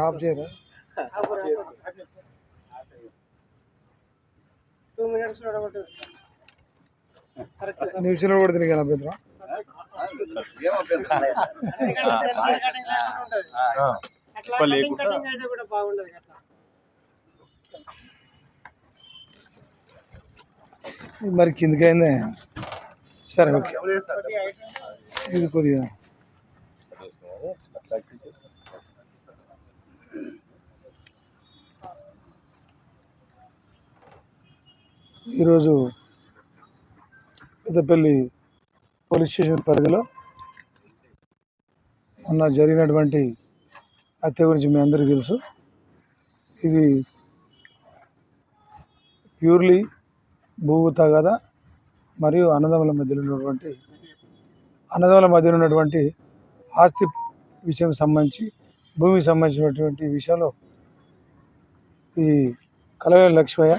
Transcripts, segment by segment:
Of చేయరా నిమిషంలో అభ్యంతరం కూడా బాగుండదు అట్లా మరి కిందకి అయిందే సరే ఓకే కొద్దిగా అయితే ఇది కొద్దిగా ఈరోజు పెద్దపల్లి పోలీస్ స్టేషన్ పరిధిలో మొన్న జరిగినటువంటి హత్య గురించి మీ అందరికీ తెలుసు. ఇది ప్యూర్లీ భూ కదా మరియు అన్నదమ్ముల మధ్యలో ఉన్నటువంటి అన్నదమ్ముల మధ్యలో ఉన్నటువంటి ఆస్తి విషయం సంబంధించి భూమికి సంబంధించినటువంటి విషయంలో ఈ కలవేల లక్ష్మయ్య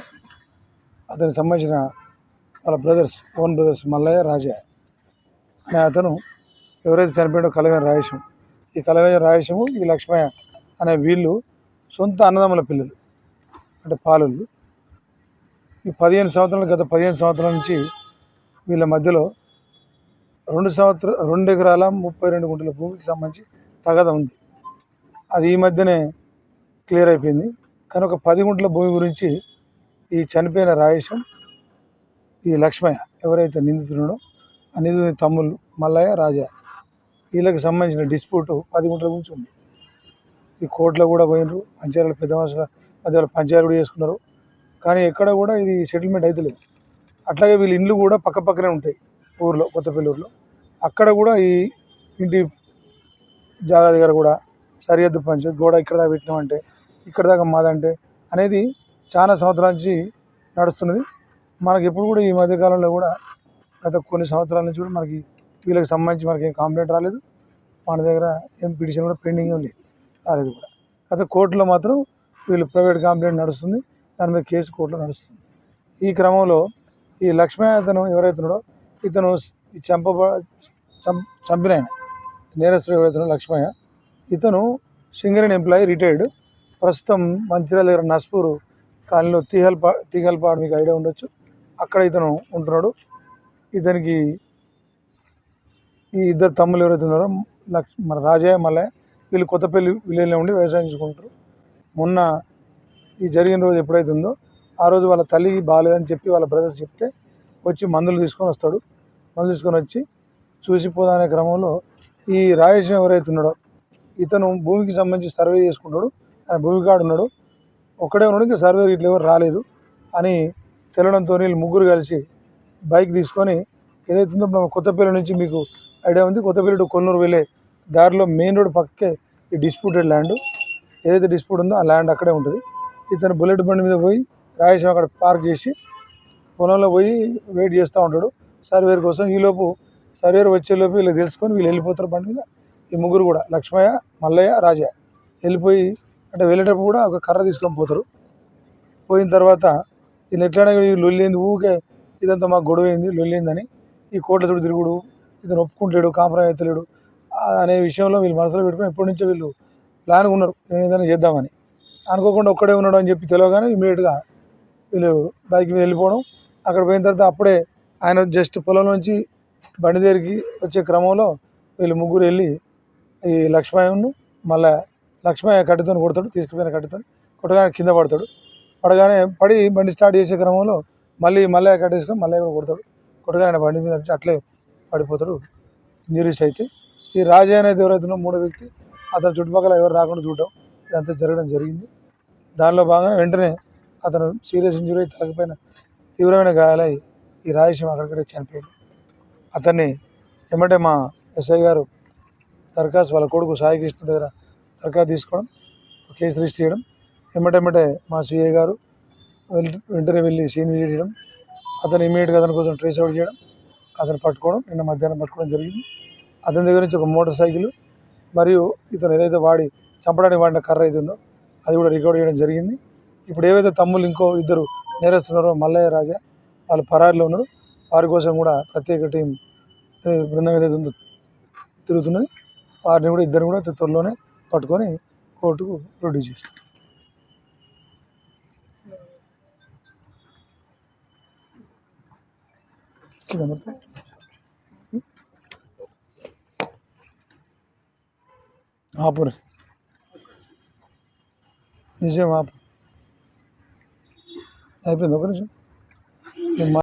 అతనికి సంబంధించిన వాళ్ళ brothers own brothers Mallayya Raja అనే అతను ఎవరైతే చనిపోయాడో కలవేల రాయసం ఈ కలవేల రాయసము ఈ లక్ష్మయ్య అనే వీళ్ళు సొంత అన్నదమ్ముల పిల్లలు అంటే పాలుళ్ళు. ఈ పదిహేను సంవత్సరాలు గత పదిహేను సంవత్సరాల నుంచి వీళ్ళ మధ్యలో రెండు సంవత్సర రెండు ఎకరాల ముప్పై రెండు గుంటల భూమికి సంబంధించి తగద ఉంది. అది ఈ మధ్యనే క్లియర్ అయిపోయింది. కానీ ఒక పది గుంటల భూమి గురించి ఈ చనిపోయిన రాయేశం ఈ లక్ష్మయ్య ఎవరైతే నిందితున్నాడో ఆ నిందితుని తమ్ముళ్ళు మల్లయ్య రాజా వీళ్ళకి సంబంధించిన డిస్ప్యూట్ పది గుంటల గురించి ఉంది. ఈ కోర్టులో కూడా పోయినారు పంచాయతీలు పెద్ద మనుషుల మధ్య పంచాయతీ కూడా చేసుకున్నారు. కానీ ఎక్కడ కూడా ఇది సెటిల్మెంట్ అవుతలేదు అట్లాగే వీళ్ళ ఇండ్లు కూడా పక్క పక్కనే ఉంటాయి. ఊర్లో కొత్తపల్లి అక్కడ కూడా ఈ ఇంటి జాగా దగ్గర కూడా సరిహద్దు పంచాయత్ గోడ ఇక్కడ దాకా పెట్టినామంటే ఇక్కడ దాకా మాదంటే అనేది చాలా సంవత్సరాల నుంచి నడుస్తున్నది. మనకి ఎప్పుడు కూడా ఈ మధ్యకాలంలో కూడా గత కొన్ని సంవత్సరాల నుంచి కూడా మనకి వీళ్ళకి సంబంధించి మనకి ఏం కంప్లైంట్ రాలేదు. మన దగ్గర ఏం పిటిషన్ కూడా పెండింగ్ ఏం లేదు రాలేదు కూడా. గత కోర్టులో మాత్రం వీళ్ళు ప్రైవేట్ కంప్లైంట్ నడుస్తుంది. దాని మీద కేసు కోర్టులో నడుస్తుంది. ఈ క్రమంలో ఈ లక్ష్మీ అతను ఎవరైతున్నాడో ఇతను చంప చం- చంపిన ఆయన నేరస్తుడు ఎవరైతే లక్ష్మయ్య. ఇతను సింగరేణి ఎంప్లాయీ రిటైర్డ్. ప్రస్తుతం మంచిర్యాల దగ్గర నస్పూర్ కాలనీలో తీగల్పా తీగల్పాడు మీకు ఐడియా ఉండొచ్చు. అక్కడ ఇతను ఉంటున్నాడు. ఇతనికి ఈ ఇద్దరు తమ్ములు ఎవరైతే ఉన్నారో లక్ష్ మన రాజయ్య మల్లయ్య వీళ్ళు కొత్తపల్లి విలేజ్లో ఉండి వ్యవసాయం చేసుకుంటారు. మొన్న ఈ జరిగిన రోజు ఎప్పుడైతే ఉందో ఆ రోజు వాళ్ళ తల్లికి బాగాలేదని చెప్పి వాళ్ళ బ్రదర్స్ చెప్తే వచ్చి మందులు తీసుకొని వస్తాడు. మందులు తీసుకొని వచ్చి చూసిపోదానే క్రమంలో ఈ రాయేశం ఎవరైతే ఉన్నాడో ఇతను భూమికి సంబంధించి సర్వే చేసుకుంటాడు. ఆయన భూమి కాడు ఉన్నాడు. ఒక్కడే ఉన్నాడు ఇంకా సర్వే ఇట్లా ఎవరు రాలేదు అని తెలవడంతో వీళ్ళు ముగ్గురు కలిసి బైక్ తీసుకొని ఏదైతే ఉందో మన కొత్తపల్లి నుంచి మీకు ఐడియా ఉంది. కొత్తపల్లి టు కొల్లూరు వెళ్ళే దారిలో మెయిన్ రోడ్ పక్కకే ఈ డిస్ప్యూటెడ్ ల్యాండ్. ఏదైతే డిస్ప్యూట్ ఉందో ఆ ల్యాండ్ అక్కడే ఉంటుంది. ఇతను బుల్లెట్ బండి మీద పోయి రాయేశం అక్కడ పార్క్ చేసి పొలంలో పోయి వెయిట్ చేస్తూ ఉంటాడు. సర్వేర్ కోసం ఈలోపు సర్వేర్ వచ్చేలోపు వీళ్ళు తెలుసుకొని వీళ్ళు వెళ్ళిపోతారు బండి మీద. ఈ ముగ్గురు కూడా లక్ష్మయ్య మల్లయ్య రాజయ్య వెళ్ళిపోయి అంటే వెళ్ళేటప్పుడు కూడా ఒక కర్ర తీసుకొని పోతారు. పోయిన తర్వాత వీళ్ళు ఎట్లయినా లొల్లింది ఊకే ఇదంతా మాకు గొడవ అయింది లొల్లిందని ఈ కోట్ల తోడు తిరుగుడు ఇతను ఒప్పుకుంటాడు కాంప్రమైజ్ అవుతలేడు అనే విషయంలో వీళ్ళు మనసులో పెట్టుకుని ఎప్పటి నుంచో వీళ్ళు ప్లాన్గా ఉన్నారు. నేను ఏదైనా చేద్దామని. అనుకోకుండా ఒక్కడే ఉన్నాడు అని చెప్పి తెలియగానే ఇమీడియట్గా వీళ్ళు బైక్ మీద వెళ్ళిపోవడం అక్కడ పోయిన తర్వాత అప్పుడే ఆయన జస్ట్ పొలం నుంచి బండి దగ్గరికి వచ్చే క్రమంలో వీళ్ళు ముగ్గురు వెళ్ళి ఈ లక్ష్మయ్యను మళ్ళా లక్ష్మయ్య కట్టెతో కొడతాడు తీసుకుపోయిన కట్టెతో కొట్టగానే కింద పడతాడు. పడగానే పడి బండి స్టార్ట్ చేసే క్రమంలో మళ్ళీ మళ్ళీ కట్టేసుకొని మళ్ళీ కూడా కొడతాడు. కొట్టగానే ఆయన బండి మీద అట్లే పడిపోతాడు. ఇంజరీస్ అయితే ఈ రాజే అనేది ఎవరైతే మూడో వ్యక్తి అతను చుట్టుపక్కల ఎవరు రాకుండా చూడటం ఇదంతా జరగడం జరిగింది. దానిలో భాగంగా వెంటనే అతను సీరియస్ ఇంజరీ తలకపోయిన తీవ్రమైన గాయాలై ఈ రాయసం అక్కడికడే చనిపోయాడు. అతన్ని ఏమంటే మా ఎస్ఐ గారు దరఖాస్తు వాళ్ళ కొడుకు సాయి కృష్ణ దగ్గర దరఖాస్తు తీసుకోవడం కేసు రిజిస్టర్ చేయడం ఎమ్మటెమ్మటే మా సిఐ గారు వెంటనే వెళ్ళి సీన్ విజిట్ చేయడం అతను ఇమీడియట్గా అతని కోసం ట్రేస్ అవుట్ చేయడం అతను పట్టుకోవడం నిన్న మధ్యాహ్నం పట్టుకోవడం జరిగింది. అతని దగ్గర నుంచి ఒక మోటార్ సైకిల్ మరియు ఇతను ఏదైతే వాడి చంపడానికి వాడిన కర్ర అయితే ఉందో అది కూడా రికవర్ చేయడం జరిగింది. ఇప్పుడు ఏవైతే తమ్ముళ్ళు ఇంకో ఇద్దరు నేరస్తున్నారు మల్లయ్య రాజా వాళ్ళు పరారిలో ఉన్నారు. వారి కోసం కూడా ప్రత్యేక టీం బృందం ఏదైతే తిరుగుతున్నది వారిని కూడా ఇద్దరు కూడా త్వరలోనే పట్టుకొని కోర్టుకు ప్రొడ్యూస్ చేస్తారు. ఆపురే. నిజం ఆపు. aí Brandão Granjão.